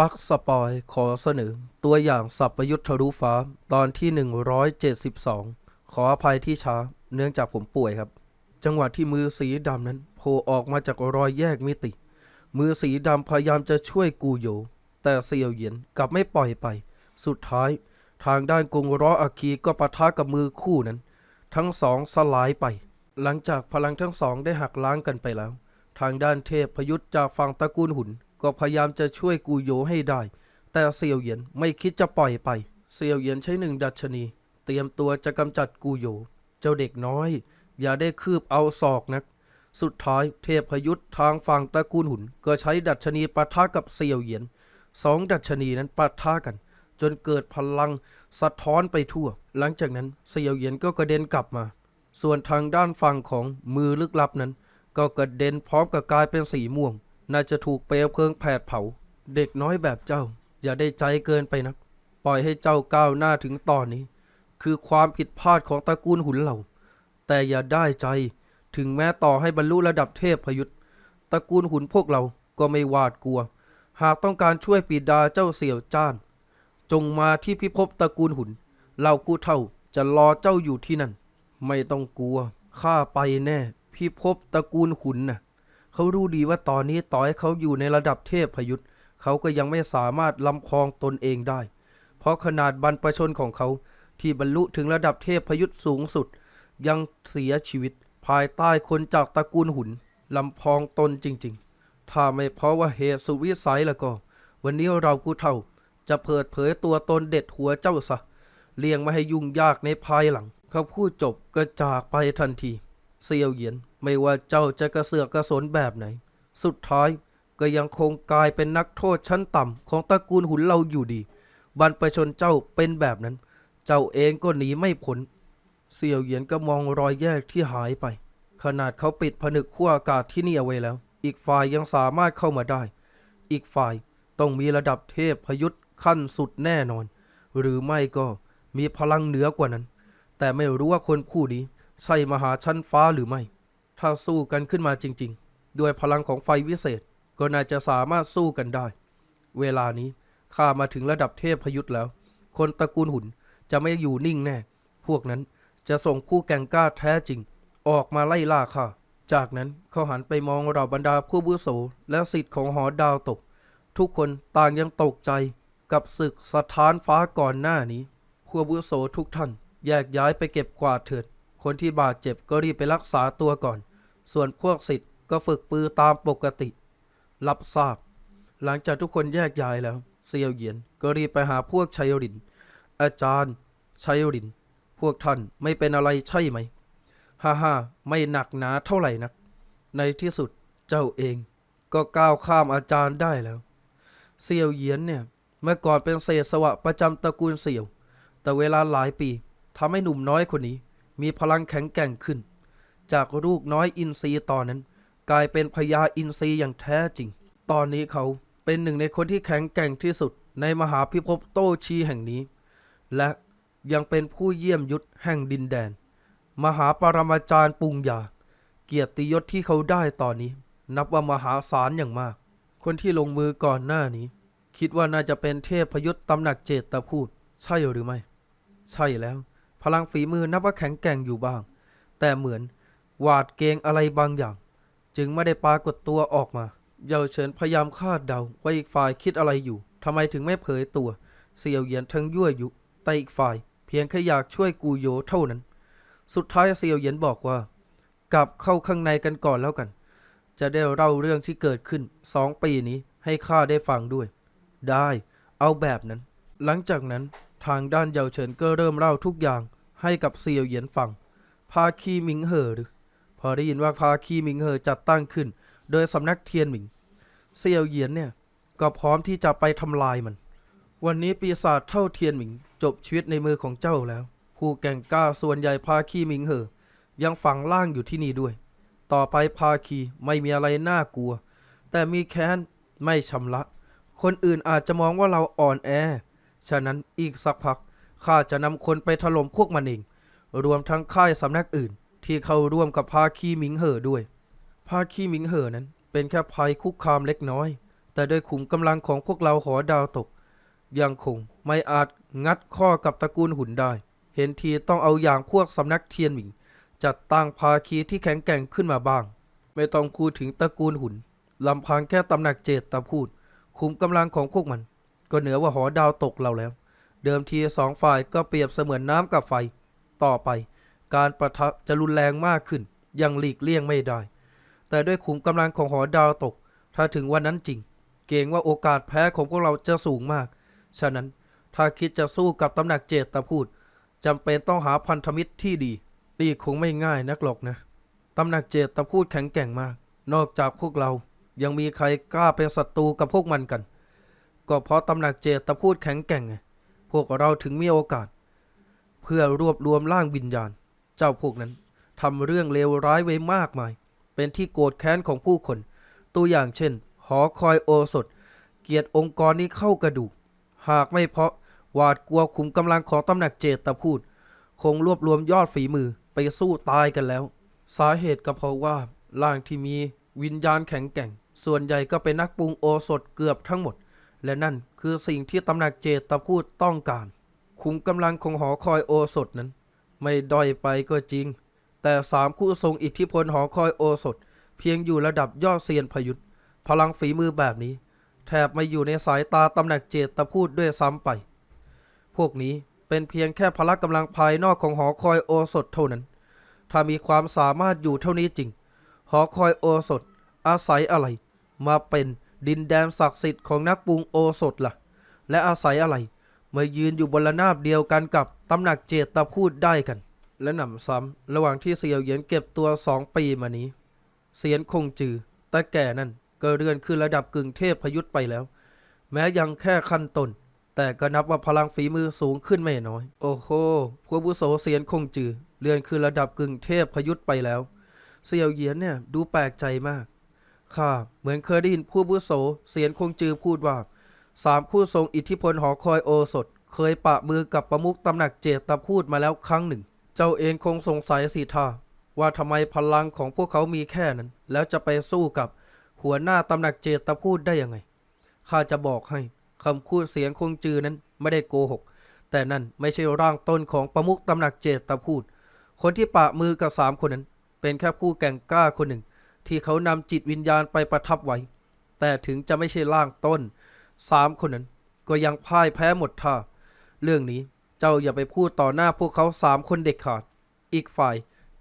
ปักสปอยขอเสนอ ตัวอย่างสัพพยุทธทะลุฟ้าตอนที่ 172 ขออภัยที่ช้า เนื่องจากผมป่วยครับ จังหวะที่มือสีดำนั้นโผล่ออกมาจากรอยแยกมิติ มือสีดำพยายามจะช่วยกูโย แต่เซียวเหยียนกลับไม่ปล่อยไป สุดท้าย ทางด้านกงร้ออาคีก็ปะทะกับมือคู่นั้น ทั้งสองสลายไป หลังจากพลังทั้งสองได้หักล้างกันไปแล้ว ทางด้านเทพพยุทธจากฝั่งตระกูลหุน ก็พยายามจะช่วยกูโยให้ได้ แต่เซียวเหยียนไม่คิดจะปล่อยไป เซียวเหยียนใช้หนึ่งดัชนี เตรียมตัวจะกำจัดกูโย เจ้าเด็กน้อย อย่าได้คืบเอาศอกนัก สุดท้ายเทพพยุทธทางฝั่งตระกูลหุนก็ใช้ดัชนีปะทะกับเซียวเหยียนสองดัชนีนั้นปะทะกัน จนเกิดพลังสะท้อนไปทั่ว หลังจากนั้นเซียวเหยียนก็กระเด็นกลับมา ส่วนทางด้านฝั่งของมือลึกลับนั้น ก็กระเด็นพร้อมกับกลายเป็นสีม่วง น่าจะถูกเปลวเพลิงแผดเผา เด็กน้อยแบบเจ้า อย่าได้ใจเกินไปนักปล่อยให้เจ้าก้าวหน้าถึงตอนนี้ คือความผิดพลาดของตระกูลหุนเหล่า แต่อย่าได้ใจถึงแม้ต่อให้บรรลุระดับเทพพยุทธตระกูลหุนพวกเราก็ไม่หวาดกลัว หากต้องการช่วยปิดาเจ้าเสี่ยวจ้าน จงมาที่พิภพตระกูลหุนเหล่ากูเท่าจะรอเจ้าอยู่ที่นั่น ไม่ต้องกลัวข้าไปแน่พิภพตระกูลขุนน่ะ เขารู้ดีว่าตอนนี้ต่อให้เขาอยู่ในระดับเทพพยุทธเขาก็ยังไม่สามารถลำพองตนเองได้ เพราะขนาดบรรพชนของเขาที่บรรลุถึงระดับเทพพยุทธสูงสุด ยังเสียชีวิต ภายใต้คนจากตระกูลหุนลำพองตนจริงๆ ถ้าไม่เพราะว่าเหตุสุวิสัยแล้วก็ วันนี้เราผู้เท่าจะเปิดเผยตัวตนเด็ดหัวเจ้าซะเลี่ยงไม่ให้ยุ่งยากในภายหลัง เขาพูดจบก็จากไปทันที เซียวเหยียนไม่ว่าเจ้าจะกระเสือกกระสนแบบไหน สุดท้ายก็ยังคงกลายเป็นนักโทษชั้นต่ำของตระกูลหุนเราอยู่ดี บรรพชนเจ้าเป็นแบบนั้น เจ้าเองก็หนีไม่พ้นเซียวเหยียนก็มองรอยแยกที่หายไป ขนาดเขาปิดผนึกขั้วอากาศที่นี่เอาไว้แล้ว อีกฝ่ายยังสามารถเข้ามาได้ อีกฝ่ายต้องมีระดับเทพพยุทธขั้นสุดแน่นอน หรือไม่ก็มีพลังเหนือกว่านั้น แต่ไม่รู้ว่าคนคู่นี้ ใช่มหาชั้นฟ้าหรือไม่ ถ้าสู้กันขึ้นมาจริง ๆ ด้วยพลังของไฟวิเศษ ก็น่าจะสามารถสู้กันได้ เวลานี้ข้ามาถึงระดับเทพพยุทธแล้ว คนตระกูลหุ่นจะไม่อยู่นิ่งแน่ พวกนั้นจะส่งคู่แก่งกล้าแท้จริง ออกมาไล่ล่าข้าจากนั้นเขาหันไปมองเราบรรดาผู้บุโสและสิทธิ์ของหอดาวตก ทุกคนต่างยังตกใจกับศึกสถานฟ้าก่อนหน้านี้ผู้อาวุโสทุกท่านแยกย้ายไปเก็บกวาดเถิด คนที่บาดเจ็บก็รีบไปรักษาตัวก่อน ส่วนพวกสิทธิ์ก็ฝึกปือตามปกติ รับทราบ หลังจากทุกคนแยกย้ายแล้ว เซียวเหยียนก็รีบไปหาพวกชัยริน อาจารย์ ชัยริน พวกท่านไม่เป็นอะไรใช่ไหม ฮ่าฮ่าไม่หนักหนาเท่าไหร่นัก ในที่สุดเจ้าเองก็ก้าวข้ามอาจารย์ได้แล้ว เซียวเหยียนเนี่ย เมื่อก่อนเป็นเศษสวะประจำตระกูลเสี่ยว แต่เวลาหลายปีทำให้หนุ่มน้อยคนนี้ มีพลังแข็งแกร่งขึ้น จากลูกน้อยอินทรีย์ตอนนั้น กลายเป็นพญาอินทรีย์อย่างแท้จริง ตอนนี้เขาเป็นหนึ่งในคนที่แข็งแกร่งที่สุดในมหาพิภพโตชีแห่งนี้ และยังเป็นผู้เยี่ยมยุทธแห่งดินแดน มหาปรมาจารย์ปุงยา เกียรติยศที่เขาได้ตอนนี้ นับว่ามหาศาลอย่างมาก คนที่ลงมือก่อนหน้านี้ คิดว่าน่าจะเป็นเทพพยุทธตำหนักเจตตะพูด ใช่หรือไม่ ใช่แล้ว พลังฝีมือนับว่าแข็งแกร่งอยู่บ้าง แต่เหมือนหวาดเกรงอะไรบางอย่าง จึงไม่ได้ปรากฏตัวออกมา เยาเฉินพยายามคาดเดาว่าอีกฝ่ายคิดอะไรอยู่ทำไมถึงไม่เผยตัว เสี่ยวเหยียนทั้งยั่วยุแต่อีกฝ่าย เพียงแค่อยากช่วยกูโยเท่านั้น สุดท้ายเสี่ยวเหยียนบอกว่า กลับเข้าข้างในกันก่อนแล้วกัน จะได้เล่าเรื่องที่เกิดขึ้นสองปีนี้ให้ข้าได้ฟังด้วย ได้ เอาแบบนั้น หลังจากนั้นทางด้านเยาเฉินก็เริ่มเล่าทุกอย่าง ให้กับเซียวเหยียนฟัง ภาคีหมิงเหอหรือ พอได้ยินว่าภาคีหมิงเหอจัดตั้งขึ้น โดยสำนักเทียนหมิง เซียวเหยียนเนี่ยก็พร้อมที่จะไปทำลายมัน วันนี้ปีศาจเท่าเทียนหมิง จบชีวิตในมือของเจ้าแล้ว ผู้แก่งกล้าส่วนใหญ่ภาคีหมิงเหอ ยังฝังล่างอยู่ที่นี่ด้วย ต่อไปภาคีไม่มีอะไรน่ากลัว แต่มีแค้นไม่ชำระ คนอื่นอาจจะมองว่าเราอ่อนแอ ฉะนั้นอีกสักพัก ข้าจะนำคนไปถล่มพวกมันเอง รวมทั้งค่ายสำนักอื่น ที่เข้าร่วมกับภาคีหมิงเหอด้วย ภาคีหมิงเหอนั้น เป็นแค่ภัยคุกคามเล็กน้อย แต่ด้วยขุมกำลังของพวกเราหอดาวตก ยังคงไม่อาจงัดข้อกับตระกูลหุ่นได้ เห็นทีต้องเอาอย่างพวกสำนักเทียนหมิง จัดตั้งภาคีที่แข็งแกร่งขึ้นมาบ้าง ไม่ต้องพูดถึงตระกูลหุ่นลำพังแค่ตำหนักเจตตะพูด ขุมกำลังของพวกมัน ก็เหนือว่าหอดาวตกเราแล้ว เดิมทีสองฝ่ายก็เปรียบเสมือนน้ำกับไฟ ต่อไป การประทะจะรุนแรงมากขึ้น ยังหลีกเลี่ยงไม่ได้ แต่ด้วยขุมกำลังของหอดาวตก ถ้าถึงวันนั้นจริง เกรงว่าโอกาสแพ้ของพวกเราจะสูงมาก ฉะนั้นถ้าคิดจะสู้กับตำหนักเจตตะพูดจำเป็นต้องหาพันธมิตรที่ดีนี่คงไม่ง่ายนักหรอกนะตำหนักเจตตะพูดแข็งแกร่งมาก นอกจากพวกเรายังมีใครกล้าเป็นศัตรูกับพวกมันกัน ก็เพราะตำหนักเจตตะพูดแข็งแกร่งไง วกเราถึงมีโอกาส เพื่อรวบรวมร่างวิญญาณ เจ้าพวกนั้นทำเรื่องเลวร้ายไว้มากมาย เป็นที่โกรธแค้นของผู้คน ตัวอย่างเช่น หอคอยโอสถ เกียรติองค์กรนี้เข้ากระดูก หากไม่เพราะหวาดกลัวขุมกำลังของตำหนักเจตตะพูด คงรวบรวมยอดฝีมือไปสู้ตายกันแล้ว สาเหตุก็เพราะว่าร่างที่มีวิญญาณแข็งแกร่ง ส่วนใหญ่ก็เป็นนักปรุงโอสถเกือบทั้งหมด และนั่นคือสิ่งที่ตำหนักเจตตะพูดต้องการขุมกำลังของหอคอยโอสถนั้น ไม่ด้อยไปก็จริง แต่สามคู่ทรงอิทธิพลหอคอยโอสถ เพียงอยู่ระดับยอดเซียนพยุทธพลังฝีมือแบบนี้ แทบไม่อยู่ในสายตาตำหนักเจตตะพูดด้วยซ้ำไป พวกนี้เป็นเพียงแค่พละกำลังภายนอกของหอคอยโอสถเท่านั้น ถ้ามีความสามารถอยู่เท่านี้จริง หอคอยโอสถ อาศัยอะไร มาเป็น ดินแดนศักดิ์สิทธิ์ของนักปรุงโอสถล่ะ และอาศัยอะไร เมายืนอยู่บนระนาบเดียวกันกับตำหนักเจตตะพูดได้กัน และหนำซ้ำระหว่างที่เสี่ยวเหยียนเก็บตัวสองปีมานี้ เสียนคงจือตาแก่นั่นก็เรือนขึ้นระดับกึ่งเทพพยุทธไปแล้ว แม้ยังแค่ขั้นต้นแต่ก็นับว่าพลังฝีมือสูงขึ้นไม่น้อย โอ้โห พวกบุโสเสียนคงจือเรือนขึ้นระดับกึ่งเทพพยุทธไปแล้ว เสี่ยวเหยียนเนี่ยดูแปลกใจมาก ข้าเหมือนเคยได้ยินผู้บุโสเสียนคงจือพูดว่าสามผู้ทรงอิทธิพลหอคอยโอสถ เคยปะมือกับประมุขตำหนักเจตตะพูดมาแล้วครั้งหนึ่ง เจ้าเองคงสงสัยสิท่าว่าทำไมพลังของพวกเขามีแค่นั้น แล้วจะไปสู้กับหัวหน้าตำหนักเจตตะพูดได้ยังไงข้าจะบอกให้คำพูดเสียงคงจือนั้นไม่ได้โกหก แต่นั่นไม่ใช่ร่างต้นของประมุขตำหนักเจตตะพูด คนที่ปะมือกับสามคนนั้น เป็นแค่ผู้แก่งกล้าคนหนึ่ง ที่เขานำจิตวิญญาณไปประทับไว้ แต่ถึงจะไม่ใช่ร่างต้นสามคนนั้นก็ยังพ่ายแพ้หมดท่า เรื่องนี้เจ้าอย่าไปพูดต่อหน้าพวกเขาสามคนเด็ดขาด อีกฝ่าย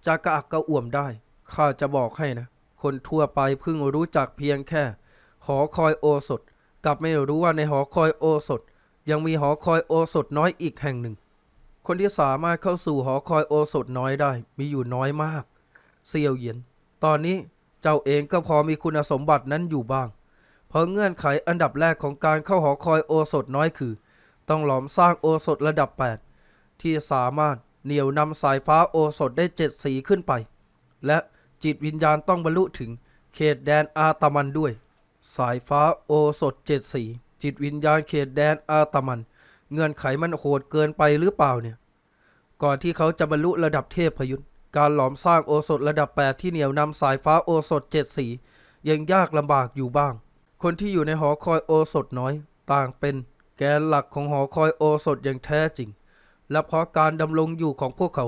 จะกระอักกระอ่วมได้ ข้าจะบอกให้นะ คนทั่วไปเพิ่งรู้จักเพียงแค่ หอคอยโอสถกลับไม่รู้ว่าในหอคอยโอสถ ยังมีหอคอยโอสถน้อยอีกแห่งหนึ่ง คนที่สามารถเข้าสู่หอคอยโอสถน้อยได้มีอยู่น้อยมาก เซียวเยียน ตอนนี้ เจ้าเองก็พอมีคุณสมบัตินั้นอยู่บ้าง เพราะเงื่อนไขอันดับแรกของการเข้าหอคอยโอสถน้อยคือ ต้องหลอมสร้างโอสถระดับ 8 ที่สามารถเหนี่ยวนำสายฟ้าโอสถได้เจ็ดสีขึ้นไป และจิตวิญญาณต้องบรรลุถึงเขตแดนอาตมันด้วย สายฟ้าโอสถเจ็ดสี จิตวิญญาณเขตแดนอาตมัน เงื่อนไขมันโหดเกินไปหรือเปล่าเนี่ย ก่อนที่เขาจะบรรลุระดับเทพพยุทธ การหลอมสร้างโอสถระดับ 8 ที่เหนี่ยวนำสายฟ้าโอสถเจ็ดสี ยังยากลำบากอยู่บ้าง คนที่อยู่ในหอคอยโอสถน้อย ต่างเป็นแกนหลักของหอคอยโอสถอย่างแท้จริง และเพราะการดำรงอยู่ของพวกเขา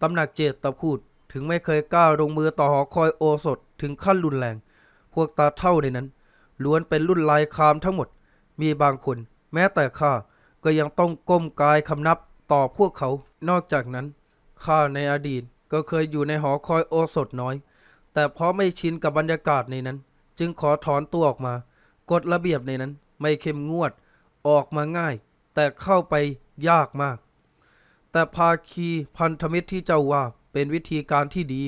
ตำหนักเจตตะพูดถึงไม่เคยกล้าลงมือต่อหอคอยโอสถถึงขั้นรุนแรง พวกตาเท่าในนั้น ล้วนเป็นรุ่นลายคามทั้งหมด มีบางคน แม้แต่ข้าก็ยังต้องก้มกายคำนับต่อพวกเขา นอกจากนั้นข้าในอดีต ก็เคยอยู่ในหอคอยโอสถน้อย แต่เพราะไม่ชินกับบรรยากาศในนั้น จึงขอถอนตัวออกมา กฎระเบียบในนั้น ไม่เข้มงวด ออกมาง่าย แต่เข้าไปยากมาก แต่ภาคีพันธมิตรที่เจ้าว่าเป็นวิธีการที่ดี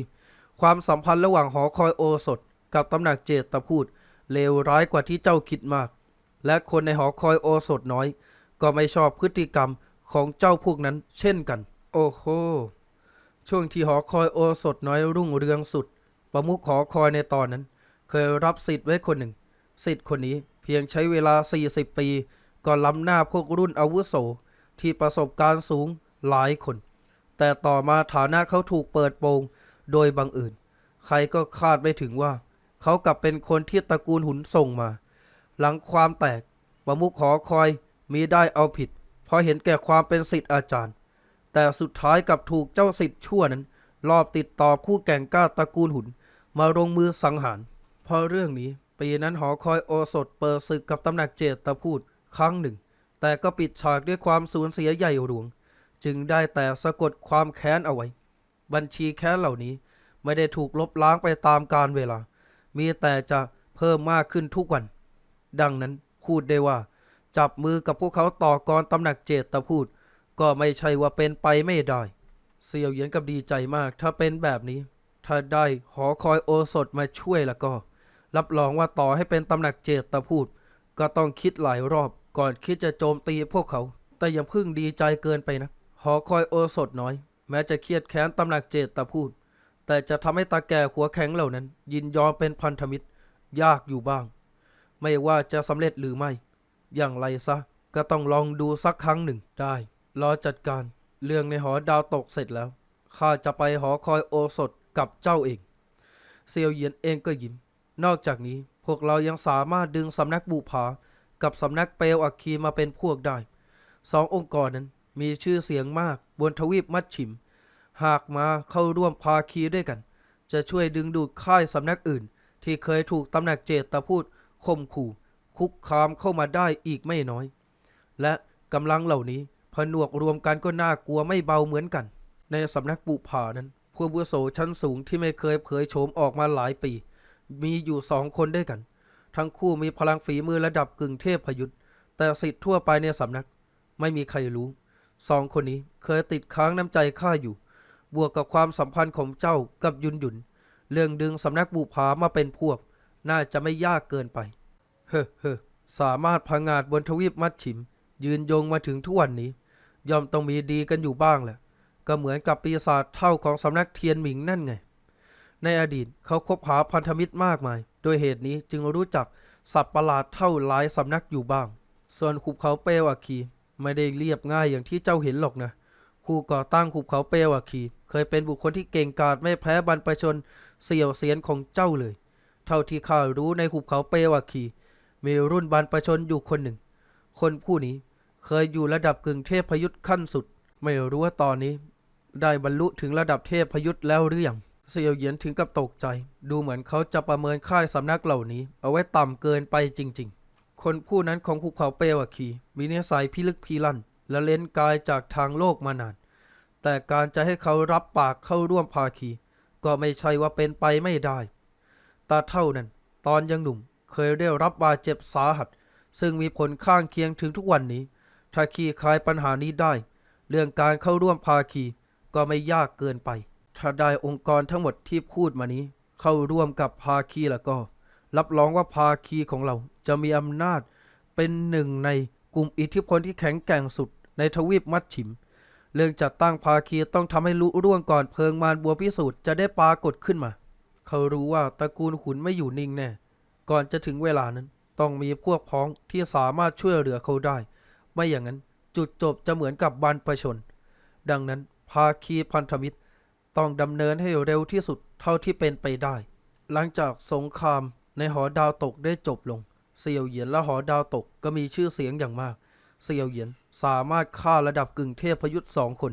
ความสัมพันธ์ระหว่างหอคอยโอสถ กับตำหนักเจตตะพูดเลวร้ายกว่าที่เจ้าคิดมาก และคนในหอคอยโอสถน้อย ก็ไม่ชอบพฤติกรรมของเจ้าพวกนั้นเช่นกัน โอ้โห ช่วงที่หอคอยโอสถน้อยรุ่งเรืองสุด ประมุขหอคอยในตอนนั้น เคยรับสิทธิ์ไว้คนหนึ่ง สิทธิ์คนนี้เพียงใช้เวลา 40 ปีก็ล้ำหน้าพวกรุ่นอาวุโสที่ประสบการณ์สูงหลายคน แต่ต่อมาฐานะเขาถูกเปิดโปงโดยบังเอิญใครก็คาดไม่ถึงว่า เขากลับเป็นคนที่ตระกูลหุนส่งมา หลังความแตกประมุขหอคอยมีได้เอาผิด เพราะเห็นแก่ความเป็นสิทธิ์อาจารย์ แต่สุดท้ายกับถูกเจ้าสิทธิ์ชั่วนั้น รอบติดต่อคู่แก่งกล้าตระกูลหุน มาลงมือสังหาร เพราะเรื่องนี้ปีนั้นหอคอยโอสถเปิดศึกกับตำหนักเจตตะพูดครั้งหนึ่ง แต่ก็ปิดฉากด้วยความสูญเสียใหญ่หลวง จึงได้แต่สะกดความแค้นเอาไว้ บัญชีแค้นเหล่านี้ไม่ได้ถูกลบล้างไปตามกาลเวลา มีแต่จะเพิ่มมากขึ้นทุกวัน ดังนั้นพูดได้ว่า จับมือกับพวกเขาต่อกรตำหนักเจตตะพูด ก็ไม่ใช่ว่าเป็นไปไม่ได้ เสี่ยวเหยียนกับดีใจมาก ถ้าเป็นแบบนี้ ถ้าได้หอคอยโอสถมาช่วยแล้วก็ รับรองว่าต่อให้เป็นตำหนักเจตตะพูด ก็ต้องคิดหลายรอบก่อนคิดจะโจมตีพวกเขา แต่อย่าพึ่งดีใจเกินไปนะ หอคอยโอสถน้อย แม้จะเครียดแค้นตำหนักเจตตะพูด แต่จะทำให้ตาแก่หัวแข็งเหล่านั้น ยินยอมเป็นพันธมิตร ยากอยู่บ้าง ไม่ว่าจะสำเร็จหรือไม่ อย่างไรซะก็ต้องลองดูสักครั้งหนึ่งได้ รอจัดการ เรื่องในหอดาวตกเสร็จแล้ว ข้าจะไปหอคอยโอสถกับเจ้าเอง เซียวเยียนเองก็ยิ้ม นอกจากนี้พวกเรายังสามารถดึงสำนักบุผากับสำนักเปลวอัคคีมาเป็นพวกได้ สององค์กรนั้นมีชื่อเสียงมากบนทวีปมัดฉิม หากมาเข้าร่วมภาคีด้วยกัน จะช่วยดึงดูดค่ายสำนักอื่น ที่เคยถูกตำหนักเจตตะพูดข่มขู่ คุกคามเข้ามาได้อีกไม่น้อย และกำลังเหล่านี้ ผนวกรวมกันก็น่ากลัวไม่เบาเหมือนกัน ในสำนักบุผานั้นพวกบุโสชั้นสูงที่ไม่เคยเผยโฉมออกมาหลายปี มีอยู่สองคนด้วยกัน ทั้งคู่มีพลังฝีมือระดับกึ่งเทพพยุทธ์แต่สิทธิ์ทั่วไปในสำนัก ไม่มีใครรู้สองคนนี้เคยติดค้างน้ำใจข้าอยู่ บวกกับความสัมพันธ์ของเจ้ากับยุนยุน เรื่องดึงสำนักบุผามาเป็นพวก น่าจะไม่ยากเกินไป เฮ้เฮ้สามารถพังงาดบนทวีปมัดฉิม ยืนยงมาถึงทุกวันนี้ ย่อมต้องมีดีกันอยู่บ้างแหละ ก็เหมือนกับปีศาจเท่าของสำนักเทียนหมิงนั่นไง ในอดีตเขาคบหาพันธมิตรมากมาย โดยเหตุนี้จึงรู้จักสัตว์ประหลาดเท่าหลายสำนักอยู่บ้าง ส่วนขุบเขาเปวอัคคีไม่ได้เรียบง่ายอย่างที่เจ้าเห็นหรอกนะผู้ก่อตั้งขุบเขาเปวอัคคี เคยเป็นบุคคลที่เก่งกาจไม่แพ้บรรพชนเสี่ยวเสียนของเจ้าเลย เท่าที่ข้ารู้ในขุบเขาเปวอัคคี มีรุ่นบรรพชนอยู่คนหนึ่ง คนผู้นี้ เคยอยู่ระดับกึ่งเทพพยุทธ์ขั้นสุด ไม่รู้ว่าตอนนี้ ได้บรรลุถึงระดับเทพพยุทธ์แล้วหรือยังเสี่ยวเหยียนถึงกับตกใจ ดูเหมือนเขาจะประเมินค่ายสำนักเหล่านี้ เอาไว้ต่ำเกินไปจริง ๆ คนผู้นั้นของภูเขาเปวะคีมีนิสัยพิลึกพิลั่น และเล่นกายจากทางโลกมานาน แต่การจะให้เขารับปากเข้าร่วมภาคี ก็ไม่ใช่ว่าเป็นไปไม่ได้ตาเท่านั้น ตอนยังหนุ่มเคยได้รับบาดเจ็บสาหัส ซึ่งมีผลข้างเคียงถึงทุกวันนี้ ถ้าขี้คลายปัญหานี้ได้ เรื่องการเข้าร่วมภาคีก็ไม่ยากเกินไป ถ้าได้องค์กรทั้งหมดที่พูดมานี้ เข้าร่วมกับภาคีแล้วก็ รับรองว่าภาคีของเราจะมีอำนาจ เป็นหนึ่งในกลุ่มอิทธิพลที่แข็งแกร่งสุดในทวีปมัดฉิม เรื่องจัดตั้งภาคีต้องทำให้ลุร่วงก่อนเพลิงมารบัวพิสูจน์จะได้ปรากฏขึ้นมา เขารู้ว่าตระกูลขุนไม่อยู่นิ่งแน่ ก่อนจะถึงเวลานั้น ต้องมีพวกพ้องที่สามารถช่วยเหลือเขาได้ ไม่อย่างนั้นจุดจบจะเหมือนกับบรรพชน ดังนั้นภาคีพันธมิตรต้องดำเนินให้เร็วที่สุดเท่าที่เป็นไปได้ หลังจากสงครามในหอดาวตกได้จบลง เสี่ยวเหยียนและหอดาวตกก็มีชื่อเสียงอย่างมาก เสี่ยวเหยียนสามารถฆ่าระดับกึ่งเทพพยุทธ์สองคน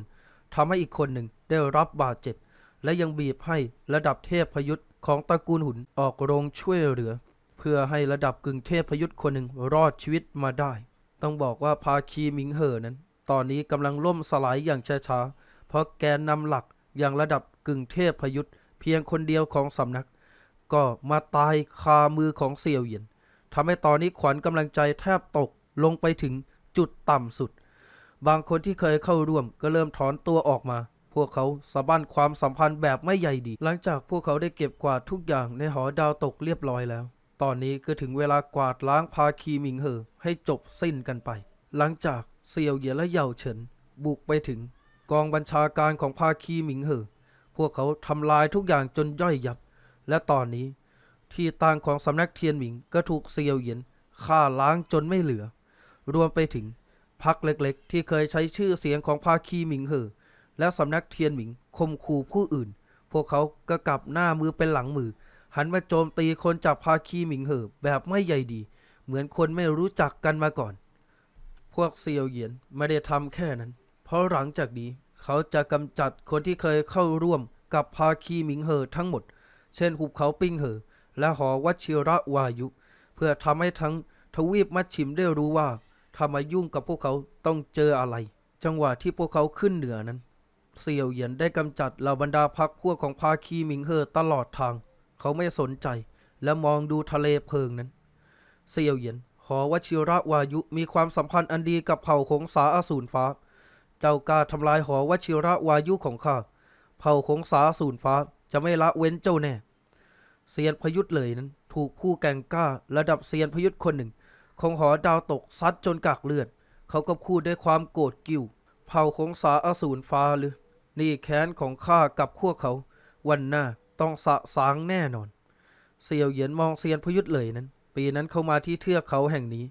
ทำให้อีกคนหนึ่งได้รับบาดเจ็บ และยังบีบให้ระดับเทพพยุทธ์ของตระกูลหุนออกโรงช่วยเหลือ เพื่อให้ระดับกึ่งเทพพยุทธ์คนหนึ่งรอดชีวิตมาได้ ต้องบอกว่าภาคีมิงเหอนั้น ตอนนี้กำลังล่มสลายอย่างช้าๆ เพราะแกนนำหลักอย่างระดับกึ่งเทพพยุทธ์เพียงคนเดียวของสำนัก ก็มาตายคามือของเสี่ยวเหยียนทำให้ตอนนี้ขวัญกำลังใจแทบตกลงไปถึงจุดต่ำสุด บางคนที่เคยเข้าร่วมก็เริ่มถอนตัวออกมา พวกเขาสะบั้นความสัมพันธ์แบบไม่ใยดี หลังจากพวกเขาได้เก็บกวาดทุกอย่างในหอดาวตกเรียบร้อยแล้ว ตอนนี้ก็ถึงเวลากวาดล้างภาคีหมิงเหอให้จบสิ้นกันไป หลังจากเซียวเหยียนและเหย่าเฉิน บุกไปถึง กองบัญชาการของภาคีหมิงเหอ พวกเขาทำลายทุกอย่างจนย่อยยับ และตอนนี้ ที่ตั้งของสำนักเทียนหมิงก็ถูกเซียวเหยียนฆ่าล้างจนไม่เหลือ รวมไปถึงพักเล็กๆ ที่เคยใช้ชื่อเสียงของภาคีหมิงเหอ และสำนักเทียนหมิงข่มขู่ผู้อื่น พวกเขาก็กลับหน้ามือเป็นหลังมือ หันมาโจมตีคนจากภาคีหมิงเหอแบบไม่ใยดี เหมือนคนไม่รู้จักกันมาก่อน พวกเซียวเหยียนไม่ได้ทำแค่นั้น เพราะหลังจากนี้เขาจะกำจัดคนที่เคยเข้าร่วมกับภาคีหมิงเหอทั้งหมด เช่นหุบเขาปิ้งเหอ และหอวัชิระวายุ เพื่อทำให้ทั้งทวีปมัชชิมได้รู้ว่าถ้ามายุ่งกับพวกเขาต้องเจออะไร จังหวะที่พวกเขาขึ้นเหนือนั้น เสี่ยวเหยียนได้กำจัดเหล่าบรรดาพักพวกของภาคีหมิงเหอตลอดทาง เขาไม่สนใจ และมองดูทะเลเพลิงนั้นเสี่ยวเหยียนหอวชิระวายุมีความสัมพันธ์อันดีกับเผ่าของสาอสูรฟ้า เจ้ากล้าทำลายหอวชิระวายุของข้า เผ่าของสาอสูรฟ้าจะไม่ละเว้นเจ้าแน่ เซียนพยุทธ์เลยนั้น ถูกคู่แก่งกล้า ระดับเซียนพยุทธ์คนหนึ่ง ของหอดาวตกซัดจนกากเลือด เขาก็พูดด้วยความโกรธกิ้ว เผ่าของสาอสูรฟ้าหรือ นี่แค้นของข้ากับพวกเขา วันหน้า ต้องสะสางแน่นอนเซียวเหยียนมองเซียนพยุทธเลยนั้น ปีนั้นเข้ามาที่เทือกเขาแห่งนี้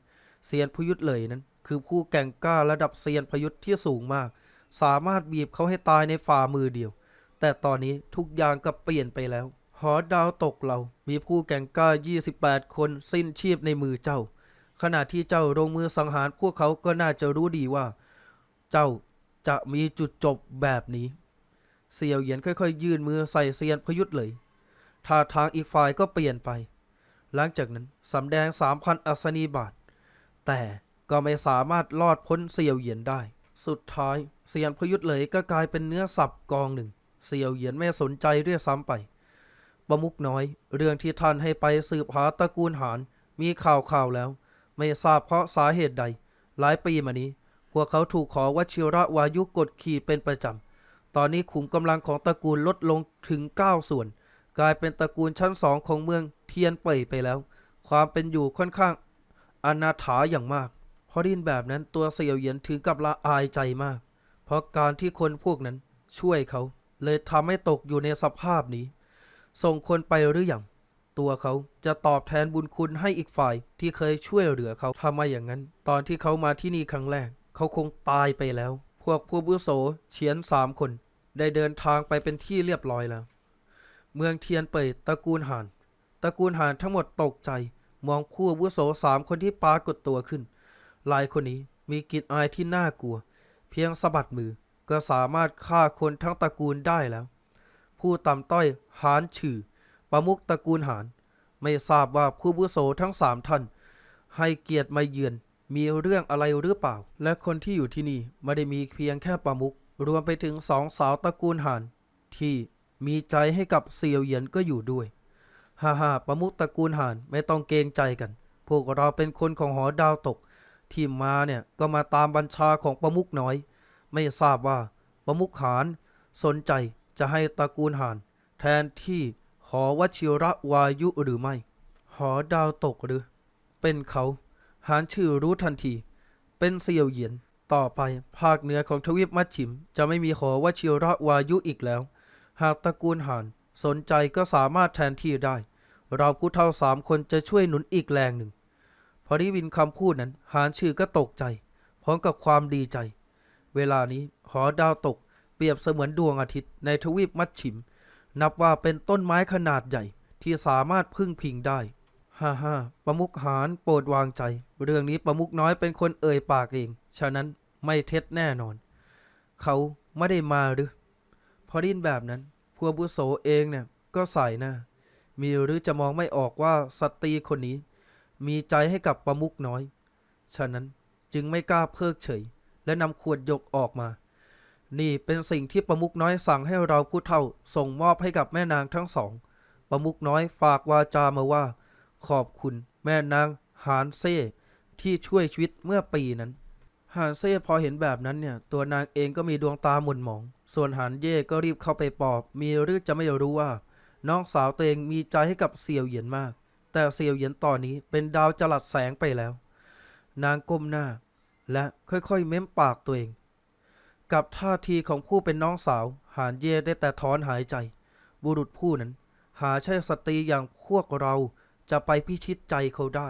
เซียนพยุทธเลยนั้น คือผู้แก่งกล้าระดับเซียนพยุทธที่สูงมาก สามารถบีบเขาให้ตายในฝ่ามือเดียว แต่ตอนนี้ทุกอย่างก็เปลี่ยนไปแล้ว หอดาวตกเรา มีผู้แก่งกล้า 28 คนสิ้นชีพในมือเจ้า ขณะที่เจ้าลงมือสังหารพวกเขาก็น่าจะรู้ดีว่า เจ้าจะมีจุดจบแบบนี้ เสี่ยวเหยียนค่อยๆ ยื่นมือใส่เซียนพยุทธ์เลยท่าทางอีกฝ่ายก็เปลี่ยนไป หลังจากนั้นสำแดงสามพันอัศนีบาท แต่ก็ไม่สามารถลอดพ้นเสี่ยวเหยียนได้ สุดท้ายเซียนพยุทธ์เลยก็กลายเป็นเนื้อสับกองหนึ่งเสี่ยวเหยียนไม่สนใจด้วยซ้ำไปประมุกน้อย เรื่องที่ท่านให้ไปสืบหาตระกูลหานมีข่าวข่าวแล้ว ไม่ทราบเพราะสาเหตุใด หลายปีมานี้ พวกเขาถูกขอวชิระวายุกดขี่เป็นประจำ ตอนนี้ขุมกำลังของตระกูลลดลงถึง 9 ส่วน กลายเป็นตระกูลชั้นสองของเมืองเทียนเป่ยไปแล้ว ความเป็นอยู่ค่อนข้างอนาถาอย่างมากพอไดยินแบบนั้นตัวเสี่ยวเหยียนถึงกับละอายใจมาก เพราะการที่คนพวกนั้นช่วยเขา เลยทำให้ตกอยู่ในสภาพนี้ ส่งคนไปหรืออยังตัวเขาจะตอบแทนบุญคุณให้อีกฝ่ายที่เคยช่วยเหลือเขาทำไมอย่างนั้น ตอนที่เขามาที่นี่ครั้งแรก เขาคงตายไปแล้ว พวกผู้บุโสเฉียนสามคน ได้เดินทางไปเป็นที่เรียบร้อยแล้ว เมืองเทียนเป่ยตระกูลหานตระกูลหานทั้งหมดตกใจ มองผู้อาวุโสสามคนที่ปรากฏตัวขึ้นหลายคนนี้มีกลิ่นอายที่น่ากลัว เพียงสะบัดมือก็สามารถฆ่าคนทั้งตระกูลได้แล้ว ผู้ต่ำต้อยหานฉื่อประมุขตระกูลหาน ไม่ทราบว่าผู้อาวุโสทั้งสามท่าน ให้เกียรติมาเยือน มีเรื่องอะไรหรือเปล่า และคนที่อยู่ที่นี่ไม่ได้มีเพียงแค่ประมุขรวมไปถึงสองสาวตระกูลหานที่มีใจให้กับเซียวเหยียนก็อยู่ด้วย ฮ่าฮ่าประมุขตระกูลหานไม่ต้องเกรงใจกัน พวกเราเป็นคนของหอดาวตก ที่มาเนี่ยก็มาตามบัญชาของประมุขน้อย ไม่ทราบว่าประมุขหานสนใจจะให้ตระกูลหานแทนที่หอวชิระวายุหรือไม่ หอดาวตกหรือ เป็นเขา หานชื่อรู้ทันที เป็นเซียวเหยียน ต่อไป ภาคเหนือของทวีปมัชชิม จะไม่มีหอว่าชิระวายุอีกแล้ว หากตระกูลหานสนใจก็สามารถแทนที่ได้ เราผู้เท่าสามคนจะช่วยหนุนอีกแรงหนึ่ง พอได้ยินคำพูดนั้น หานชื่อก็ตกใจ พร้อมกับความดีใจ เวลานี้หอดาวตก เปรียบเสมือนดวงอาทิตย์ในทวีปมัชชิม นับว่าเป็นต้นไม้ขนาดใหญ่ที่สามารถพึ่งพิงได้ ฮ่าฮ่าประมุขหานโปรดวางใจ เรื่องนี้ประมุขน้อยเป็นคนเอ่ยปากเอง ฉะนั้นไม่เท็จแน่นอน เขาไม่ได้มาหรือ พอไดยินแบบนั้นพวบุโสเองเนี่ยก็ใส่หน้า มีหรือจะมองไม่ออกว่าสตรีคนนี้ มีใจให้กับประมุขน้อย ฉะนั้นจึงไม่กล้าเพิกเฉย และนำขวดยกออกมา นี่เป็นสิ่งที่ประมุขน้อยสั่งให้เราผู้เฒ่าส่งมอบให้กับแม่นางทั้งสอง ประมุขน้อยฝากวาจามาว่า ขอบคุณแม่นางหานเซ่ที่ช่วยชีวิตเมื่อปีนั้นหานเซ่พอเห็นแบบนั้นเนี่ย ตัวนางเองก็มีดวงตาหม่นหมอง ส่วนหานเย่ก็รีบเข้าไปปลอบ มีหรือจะไม่รู้ว่า น้องสาวตัวเองมีใจให้กับเซียวเหยียนมาก แต่เซียวเหยียนตอนนี้เป็นดาวจลัดแสงไปแล้ว นางก้มหน้า และค่อยๆเม้มปากตัวเอง กับท่าทีของผู้เป็นน้องสาว หานเย่ได้แต่ถอนหายใจ บุรุษผู้นั้น หาใช่สตรีอย่างพวกเรา จะไปพิชิตใจเขาได้